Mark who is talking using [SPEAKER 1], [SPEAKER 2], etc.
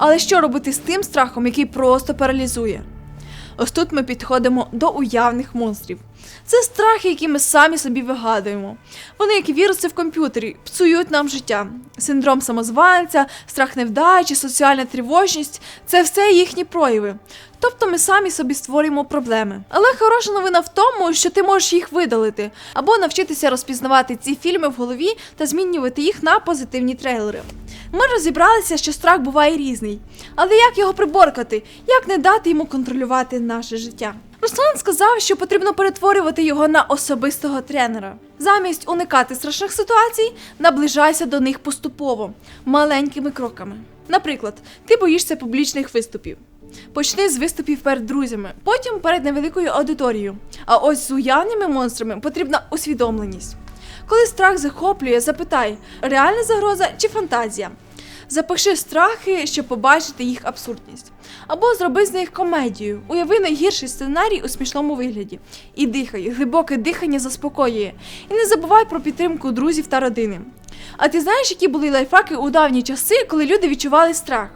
[SPEAKER 1] Але що робити з тим страхом, який просто паралізує? Ось тут ми підходимо до уявних монстрів. Це страхи, які ми самі собі вигадуємо. Вони, як віруси в комп'ютері, псують нам життя. Синдром самозванця, страх невдачі, соціальна тривожність це все їхні прояви. Тобто ми самі собі створюємо проблеми. Але хороша новина в тому, що ти можеш їх видалити, або навчитися розпізнавати ці фільми в голові та змінювати їх на позитивні трейлери. Ми розібралися, що страх буває різний. Але як його приборкати? Як не дати йому контролювати наше життя? Руслан сказав, що потрібно перетворювати його на особистого тренера. Замість уникати страшних ситуацій, наближайся до них поступово, маленькими кроками. Наприклад, ти боїшся публічних виступів. Почни з виступів перед друзями, потім перед невеликою аудиторією. А ось з уявними монстрами потрібна усвідомленість. Коли страх захоплює, запитай, реальна загроза чи фантазія. Запиши страхи, щоб побачити їх абсурдність. Або зроби з них комедію. Уяви найгірший сценарій у смішному вигляді. І дихай, глибоке дихання заспокоює. І не забувай про підтримку друзів та родини. А ти знаєш, які були лайфхаки у давні часи, коли люди відчували страх?